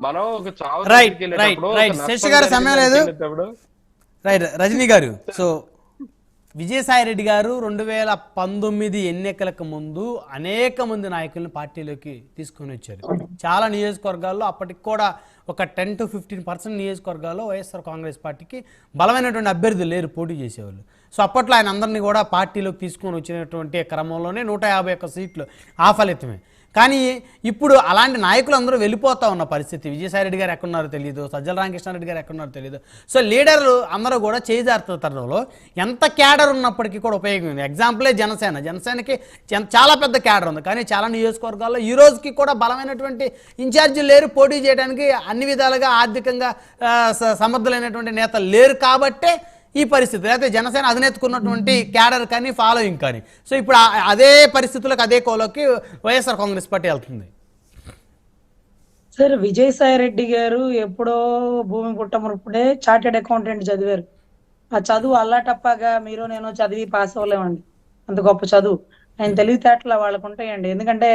మనం ఒక చావు. ఒక నష్టం శశి గారు సమయం లేదు. రైట్ రజనీ గారు సో విజయసాయి రెడ్డి గారు రెండు వేల పంతొమ్మిది ఎన్నికలకు ముందు అనేక మంది నాయకులను పార్టీలోకి తీసుకొని వచ్చారు చాలా నియోజకవర్గాల్లో అప్పటికి కూడా ఒక టెన్ టు ఫిఫ్టీన్ పర్సెంట్ నియోజకవర్గాల్లో వైఎస్ఆర్ కాంగ్రెస్ పార్టీకి బలమైనటువంటి అభ్యర్థులు లేరు పోటీ చేసేవాళ్ళు సో అప్పట్లో ఆయన అందరినీ కూడా పార్టీలోకి తీసుకొని వచ్చినటువంటి క్రమంలోనే నూట యాభై ఒక్క సీట్లు ఆ ఫలితమే కానీ ఇప్పుడు అలాంటి నాయకులు అందరూ వెళ్ళిపోతా ఉన్న పరిస్థితి. విజయసాయి రెడ్డి గారు ఎక్కడున్నారో తెలియదు సజ్జల రామకృష్ణారెడ్డి గారు ఎక్కడున్నారో తెలియదు సో లీడర్లు అందరూ కూడా చేజారుతరంలో ఎంత క్యాడర్ ఉన్నప్పటికీ కూడా ఉపయోగం ఎగ్జాంపులే జనసేన. జనసేనకి చాలా పెద్ద క్యాడర్ ఉంది. కానీ చాలా నియోజకవర్గాల్లో ఈ రోజుకి కూడా బలమైనటువంటి ఇన్ఛార్జీలు లేరు. పోటీ చేయడానికి అన్ని విధాలుగా ఆర్థికంగా సమర్థులైనటువంటి నేతలు లేరు కాబట్టే ఈ పరిస్థితి అయితే జనసేన అధినేతకున్నటువంటి క్యాడర్ కానీ ఫాలోయింగ్ కానీ. సో ఇప్పుడు అదే పరిస్థితులకు అదే కోలోకి వైఎస్ఆర్ కాంగ్రెస్ పార్టీ వెళ్తుంది. సార్ విజయసాయి రెడ్డి గారు ఎప్పుడో భూమి పుట్టముప్పుడే చార్టెడ్ అకౌంటెంట్ చదివారు. ఆ చదువు అల్లాటప్పగా మీరు నేను చదివి పాస్ అవ్వలేమండి. అంత గొప్ప చదువు. ఆయన తెలివితేటలు వాళ్ళకు ఉంటాయండి. ఎందుకంటే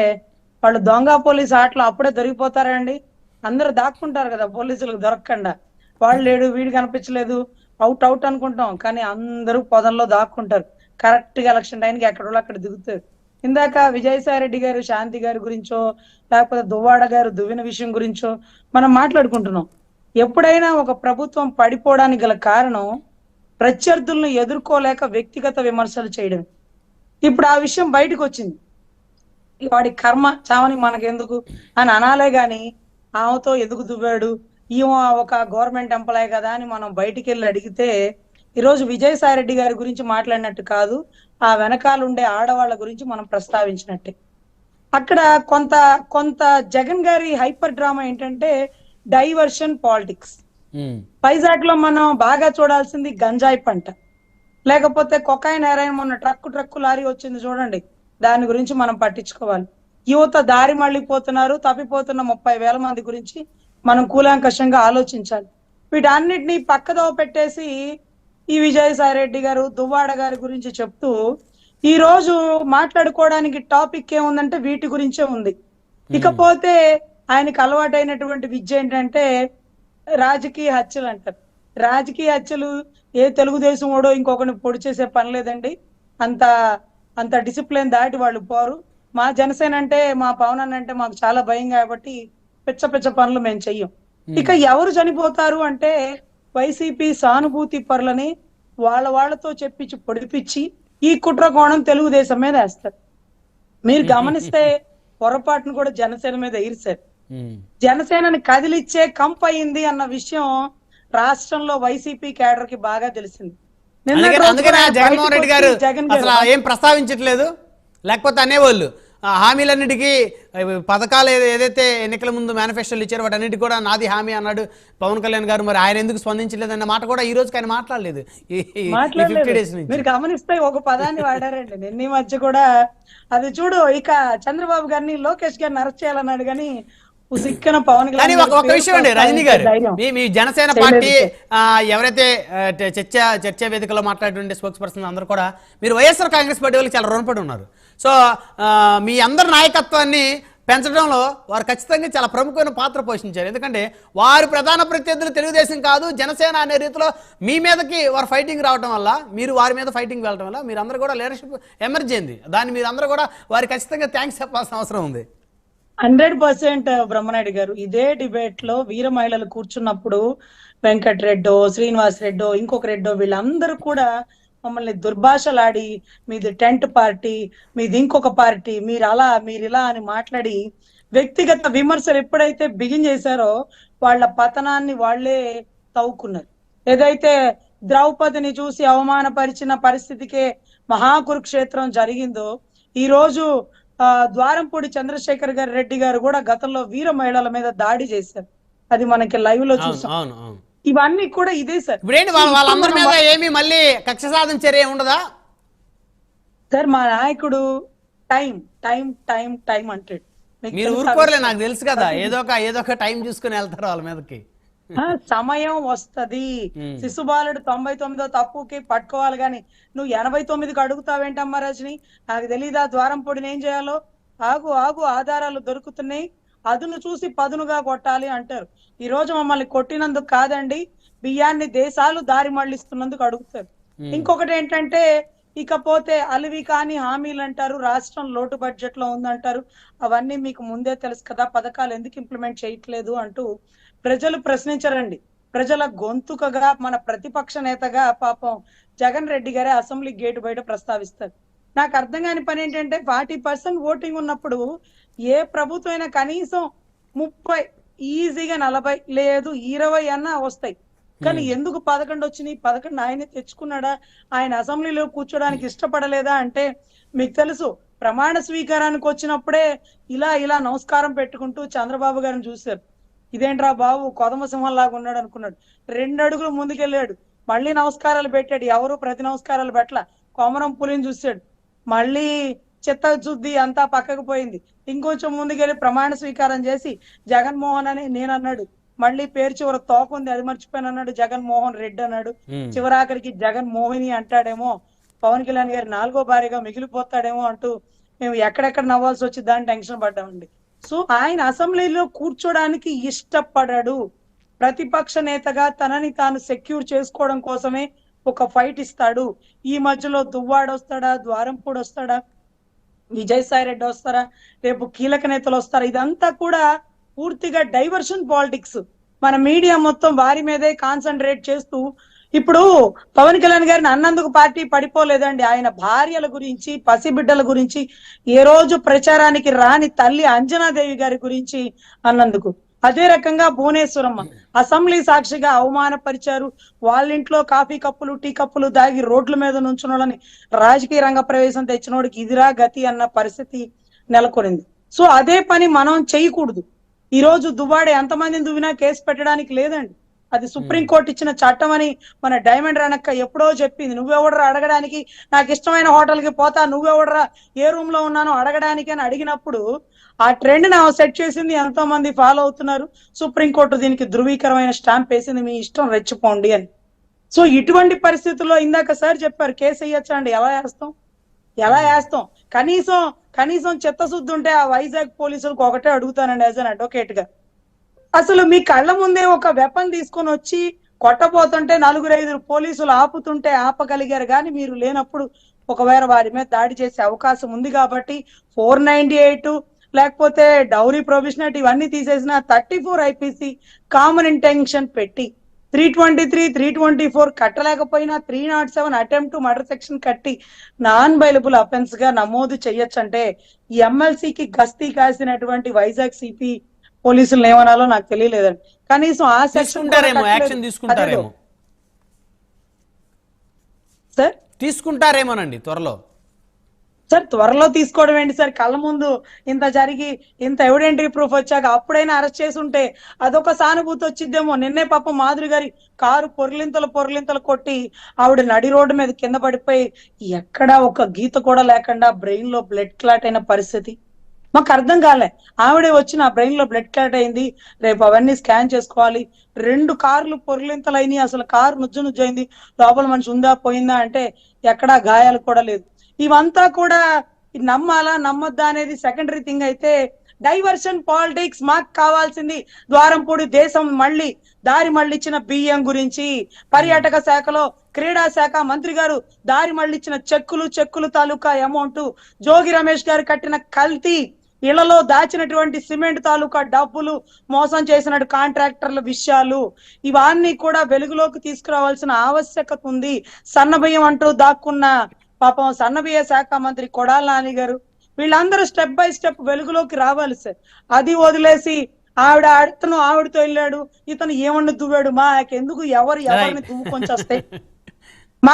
వాళ్ళు దొంగ పోలీస్ ఆటలు అప్పుడే దొరికిపోతారండి. అందరూ దాక్కుంటారు కదా పోలీసులకు దొరకకుండా. వాళ్ళు లేడు వీడు కనిపించలేదు. అవుట్ అవుట్ అనుకుంటాం. కానీ అందరూ పొదల్లో దాక్కుంటారు. కరెక్ట్గా ఎలక్షన్ టైంకి ఎక్కడ అక్కడ దిగుతారు. ఇందాక విజయసాయి రెడ్డి గారు శాంతి గారి గురించో లేకపోతే దువ్వాడ గారు దువ్విన విషయం గురించో మనం మాట్లాడుకుంటున్నాం. ఎప్పుడైనా ఒక ప్రభుత్వం పడిపోవడానికి గల కారణం ప్రత్యర్థులను ఎదుర్కోలేక వ్యక్తిగత విమర్శలు చేయడం ఇప్పుడు ఆ విషయం బయటకు వచ్చింది వాడి కర్మ చావని మనకెందుకు? అని అనాలే గాని ఆమెతో ఎదుగు దువ్వాడు? ఈమె ఒక గవర్నమెంట్ ఎంప్లాయ్ కదా అని మనం బయటికి వెళ్ళి అడిగితే ఈరోజు విజయసాయి రెడ్డి గారి గురించి మాట్లాడినట్టు కాదు ఆ వెనకాల ఉండే ఆడవాళ్ళ గురించి మనం ప్రస్తావించినట్టే. అక్కడ కొంత కొంత జగన్ గారి హైపర్ డ్రామా ఏంటంటే డైవర్షన్ పాలిటిక్స్. వైజాగ్లో మనం బాగా చూడాల్సింది గంజాయి పంట. లేకపోతే కొకాయిన్ హెరాయిన్ మొన్న ట్రక్కు ట్రక్కు లారీ వచ్చింది చూడండి దాని గురించి మనం పట్టించుకోవాలి. యువత దారి మళ్ళీపోతున్నారు తప్పిపోతున్న ముప్పై వేల మంది గురించి మనం కూలంకషంగా ఆలోచించాలి. వీటన్నిటిని పక్కదో పెట్టేసి ఈ విజయసాయి రెడ్డి గారు దువ్వాడ గారి గురించి చెప్తూ ఈ రోజు మాట్లాడుకోవడానికి టాపిక్ ఏముందంటే వీటి గురించే ఉంది. ఇకపోతే ఆయనకు అలవాటైనటువంటి విద్య ఏంటంటే రాజకీయ హత్యలు అంటారు. రాజకీయ హత్యలు ఏ తెలుగుదేశం వాడో ఇంకొకరిని పొడి చేసే పని లేదండి. అంత అంత డిసిప్లిన్ దాటి వాళ్ళు పోరు. మా జనసేన అంటే మా పవన్ అంటే మాకు చాలా భయం కాబట్టి పిచ్చ పిచ్చ పనులు మేము చెయ్యం. ఇక ఎవరు చనిపోతారు అంటే వైసీపీ సానుభూతి పరులని వాళ్ళ వాళ్ళతో చెప్పించి పొడిపించి ఈ కుట్ర కోణం తెలుగుదేశం మీద వేస్తారు. మీరు గమనిస్తే పొరపాటును కూడా జనసేన మీద ఉమ్. జనసేనని కదిలిచ్చే కంప్ అయింది అన్న విషయం రాష్ట్రంలో వైసీపీ కేడర్కి బాగా తెలిసింది. జగన్మోహన్ రెడ్డి గారు జగన్ ఏం ప్రస్తావించట్లేదు. లేకపోతే అనేవాళ్ళు హామీలన్నిటికీ పథకాలు ఏది- ఏదైతే ఎన్నికల ముందు మేనిఫెస్టోలు ఇచ్చారో వాటన్నిటి కూడా నాది హామీ అన్నాడు పవన్ కళ్యాణ్ గారు. మరి ఆయన ఎందుకు స్పందించలేదు అన్న మాట కూడా ఈ రోజుకి ఆయన మాట్లాడలేదు. మీరు గమనిస్తే ఒక పదాన్ని వాడారండి. నిన్న మధ్య కూడా అది చూడు ఇక చంద్రబాబు గారిని లోకేష్ గారిని అరెస్ట్ చేయాలన్నాడు కానీ కానీ ఒక విషయం అండి రజనీ గారు. మీ మీ జనసేన పార్టీ ఎవరైతే చర్చ చర్చా వేదికలో మాట్లాడుతుండే స్పోక్స్ పర్సన్ అందరూ కూడా మీరు వైఎస్ఆర్ కాంగ్రెస్ పార్టీ వాళ్ళకి చాలా రుణపడి ఉన్నారు. సో మీ అందరి నాయకత్వాన్ని పెంచడంలో వారు ఖచ్చితంగా చాలా ప్రముఖమైన పాత్ర పోషించారు. ఎందుకంటే వారు ప్రధాన ప్రత్యర్థులు తెలుగుదేశం కాదు జనసేన అనే రీతిలో మీ మీదకి వారు ఫైటింగ్ రావడం వల్ల మీరు వారి మీద ఫైటింగ్ వెళ్ళడం వల్ల మీరందరూ కూడా లీడర్షిప్ ఎమర్జ్ అయింది. దాన్ని మీరందరూ కూడా వారు ఖచ్చితంగా థ్యాంక్స్ చెప్పాల్సిన అవసరం ఉంది. హండ్రెడ్ పర్సెంట్ బ్రహ్మనాయుడు గారు ఇదే డిబేట్లో వీర మహిళలు కూర్చున్నప్పుడు వెంకట్ రెడ్డో శ్రీనివాస్ రెడ్డో ఇంకొక రెడ్డో వీళ్ళందరూ కూడా మమ్మల్ని దుర్భాషలాడి మీది టెంట్ పార్టీ మీది ఇంకొక పార్టీ మీరు అలా మీరు ఇలా అని మాట్లాడి వ్యక్తిగత విమర్శలు ఎప్పుడైతే బిగిన్ చేశారో వాళ్ళ పతనాన్ని వాళ్ళే తవ్వుకున్నారు. ఏదైతే ద్రౌపదిని చూసి అవమానపరిచిన పరిస్థితికే మహాకురుక్షేత్రం జరిగిందో ఈ రోజు ఆ ద్వారంపూడి చంద్రశేఖర్ గారి రెడ్డి గారు కూడా గతంలో వీర మహిళల మీద దాడి చేశారు. అది మనకి లైవ్లో చూసాం. ఇవన్నీ కూడా ఇదే సార్. ఇప్పుడు ఏంటి వాళ్ళ వాళ్ళందరి మీద ఏమీ మళ్ళీ కక్ష సాధన చర్య ఉండదా? సార్ మా నాయకుడు టైం టైం టైం టైం అంటాడు. మీరు? ఊరుకోరలే నాకు తెలుసు కదా. ఏదో ఒక ఏదో ఒక టైం చూసుకుని వెళ్తారు వాళ్ళ మీదకి. సమయం వస్తది. శిశుబాలుడు తొంభై తొమ్మిదో తప్పుకి పట్టుకోవాలి గాని నువ్వు ఎనభై తొమ్మిదికి అడుగుతావేంటమ్మా రజని? నాకు తెలీదా ద్వారం పొడిని ఏం చేయాలో? ఆగు ఆగు ఆధారాలు దొరుకుతున్నాయి. అదును చూసి పదునుగా కొట్టాలి అంటారు. ఈ రోజు మమ్మల్ని కొట్టినందుకు కాదండి బియ్యాన్ని దేశాలు దారి మళ్ళిస్తున్నందుకు అడుగుతారు. ఇంకొకటి ఏంటంటే ఇకపోతే అలివి కాని హామీలు అంటారు రాష్ట్రం లోటు బడ్జెట్లో ఉందంటారు. అవన్నీ మీకు ముందే తెలుసు కదా పథకాలు ఎందుకు ఇంప్లిమెంట్ చేయట్లేదు అంటూ ప్రజలు ప్రశ్నించరండి. ప్రజల గొంతుకగా మన ప్రతిపక్ష నేతగా పాపం జగన్ రెడ్డి గారే అసెంబ్లీ గేట్ బయట ప్రస్తావిస్తారు. నాకు అర్థం కాని పని ఏంటంటే ఫార్టీ పర్సెంట్ ఓటింగ్ ఉన్నప్పుడు ఏ ప్రభుత్వం అయినా కనీసం ముప్పై ఈజీగా నలభై లేదు ఇరవై అన్నా వస్తాయి. కానీ ఎందుకు పదకొండు వచ్చినాయి? పదకొండు ఆయనే తెచ్చుకున్నాడా? ఆయన అసెంబ్లీలో కూర్చోడానికి ఇష్టపడలేదా అంటే మీకు తెలుసు ప్రమాణ స్వీకారానికి వచ్చినప్పుడే ఇలా ఇలా నమస్కారం పెట్టుకుంటూ చంద్రబాబు గారిని చూశారు. ఇదేంట్రా బాబు కొదమ సింహం లాగా ఉన్నాడు అనుకున్నాడు. రెండు అడుగులు ముందుకెళ్ళాడు. మళ్ళీ నమస్కారాలు పెట్టాడు. ఎవరు ప్రతి నమస్కారాలు పెట్టల? కొమరం పులిని చూశాడు. మళ్ళీ చిత్తశుద్ధి అంతా పక్కకు పోయింది. ఇంకొంచెం ముందుకెళ్ళి ప్రమాణ స్వీకారం చేసి జగన్మోహన్ అని నేను అన్నాడు మళ్ళీ పేరు చివర తోక ఉంది అది మర్చిపోయాను అన్నాడు జగన్మోహన్ రెడ్డి అన్నాడు. చివరాఖరికి జగన్ మోహిని అంటాడేమో పవన్ కళ్యాణ్ గారి నాలుగో భార్యగా మిగిలిపోతాడేమో అంటూ మేము ఎక్కడెక్కడ నవ్వాల్సి వచ్చి దాని టెన్షన్ పడ్డామండి. సో ఆయన అసెంబ్లీలో కూర్చోడానికి ఇష్టపడడు. ప్రతిపక్ష నేతగా తనని తాను సెక్యూర్ చేసుకోవడం కోసమే ఒక ఫైట్ ఇస్తాడు. ఈ మధ్యలో దువ్వాడు వస్తాడా ద్వారంపూడి వస్తాడా విజయసాయి రెడ్డి వస్తారా? రేపు కీలక నేతలు వస్తారా? ఇదంతా కూడా పూర్తిగా డైవర్షన్ పాలిటిక్స్. మన మీడియా మొత్తం వారి మీదే కాన్సన్ట్రేట్ చేస్తూ ఇప్పుడు పవన్ కళ్యాణ్ గారిని అన్నందుకు పార్టీ పడిపోలేదండి. ఆయన భార్యల గురించి పసిబిడ్డల గురించి ఏ రోజు ప్రచారానికి రాని తల్లి అంజనాదేవి గారి గురించి అన్నందుకు. అదే రకంగా భువనేశ్వరమ్మ. అసెంబ్లీ సాక్షిగా అవమానపరిచారు. వాళ్ళ ఇంట్లో కాఫీ కప్పులు టీ కప్పులు దాగి రోడ్ల మీద నుంచునోళ్ళని రాజకీయ రంగ ప్రవేశం తెచ్చినోడికి ఇదిరా గతి అన్న పరిస్థితి నెలకొనింది. సో అదే పని మనం చేయకూడదు. ఈ రోజు దువ్వాడే ఎంతమందిని దువ్వినా కేసు పెట్టడానికి లేదండి. అది సుప్రీంకోర్టు ఇచ్చిన చట్టం అని మన డైమండ్ రానక్క ఎప్పుడో చెప్పింది. నువ్వెవడరా అడగడానికి? నాకు ఇష్టమైన హోటల్కి పోతా నువ్వెవడరా? ఏ రూమ్లో ఉన్నానో అడగడానికి అని అడిగినప్పుడు ఆ ట్రెండ్ నా సెట్ చేసింది ఎంతో మంది ఫాలో అవుతున్నారు. సుప్రీంకోర్టు దీనికి ధృవీకరమైన స్టాంప్ వేసింది మీ ఇష్టం రెచ్చిపోండి అని. సో ఇటువంటి పరిస్థితుల్లో ఇందాక సార్ చెప్పారు కేసు వేయచ్చా అండి? ఎలా వేస్తాం? ఎలా వేస్తాం? కనీసం కనీసం చిత్తశుద్ధి ఉంటే ఆ వైజాగ్ పోలీసులకు ఒకటే అడుగుతానండి యాజ్ అన్ అడ్వకేట్గా అసలు మీ కళ్ళ ముందే ఒక వెపన్ తీసుకొని వచ్చి కొట్టబోతుంటే నలుగురు ఐదు పోలీసులు ఆపుతుంటే ఆపగలిగారు కానీ మీరు లేనప్పుడు ఒకవేళ వారి మీద దాడి చేసే అవకాశం ఉంది కాబట్టి ఫోర్ నైన్టీ ఎయిట్ లేకపోతే డౌరీ ప్రొవిషనట్ ఇవన్నీ తీసేసిన thirty four IPC common intention పెట్టి three twenty three three twenty four కట్టలేకపోయినా three not seven attempt murder section కట్టి నాన్ బైలబుల్ అఫెన్స్గా నమోదు చేయొచ్చంటే ఈ ఎమ్మెల్సీకి గస్తీ కాసినటువంటి వైజాగ్ సిపి పోలీసులు ఏమనాలో నాకు తెలియలేదండి. కనీసం ఆ సెక్షన్ తీసుకుంటారేమో యాక్షన్ తీసుకుంటారేమో. సార్? తీసుకుంటారేమోనండి త్వరలో. సార్ త్వరలో తీసుకోవడం ఏంటి సార్? కళ్ళ ముందు ఇంత జరిగి ఇంత ఎవిడెంటరీ ప్రూఫ్ వచ్చాక అప్పుడైనా అరెస్ట్ చేసి ఉంటే అదొక సానుభూతి వచ్చిద్దేమో. నిన్నే పాప మాధురి గారి కారు పొర్లింతలు పొర్లింతలు కొట్టి ఆవిడ నడి రోడ్డు మీద కింద పడిపోయి ఎక్కడా ఒక గీత కూడా లేకుండా బ్రెయిన్లో బ్లడ్ క్లాట్ అయిన పరిస్థితి. మాకు అర్థం కాలే. ఆవిడే వచ్చి నా బ్రెయిన్లో బ్లడ్ క్లాట్ అయింది. రేపు అవన్నీ స్కాన్ చేసుకోవాలి. రెండు కార్లు పొర్లింతలైనవి అసలు కారు నుజ్జు నుజ్జు అయింది లోపల మనిషి ఉందా పోయిందా అంటే ఎక్కడా గాయాలు కూడా లేదు. ఇవంతా కూడా నమ్మాలా నమ్మొద్దా అనేది సెకండరీ థింగ్ అయితే డైవర్షన్ పాలిటిక్స్ మాకు కావాల్సింది. ద్వారంపూడి దేశం మళ్ళీ దారి మళ్ళిచ్చిన బియ్యం గురించి పర్యాటక శాఖలో క్రీడా శాఖ మంత్రి గారు దారి మళ్ళిచ్చిన చెక్కులు చెక్కులు తాలూకా అమౌంట్ జోగి రమేష్ గారు కట్టిన కల్తీ ఇళ్ళలో దాచినటువంటి సిమెంట్ తాలూకా డబ్బులు మోసం చేసిన కాంట్రాక్టర్ల విషయాలు ఇవన్నీ కూడా వెలుగులోకి తీసుకురావాల్సిన ఆవశ్యకత ఉంది. సన్నబియ్యం అంటూ దాక్కున్న పాపం సన్నబియ్య శాఖ మంత్రి కొడాల నాని గారు. వీళ్ళందరూ స్టెప్ బై స్టెప్ వెలుగులోకి రావాలి సార్. అది వదిలేసి ఆవిడ అతను ఆవిడతో వెళ్ళాడు ఇతను ఏమన్నా దువ్వాడు మాకెందుకు ఎవరు ఎవరిని దువ్వుకొని వస్తాయి మా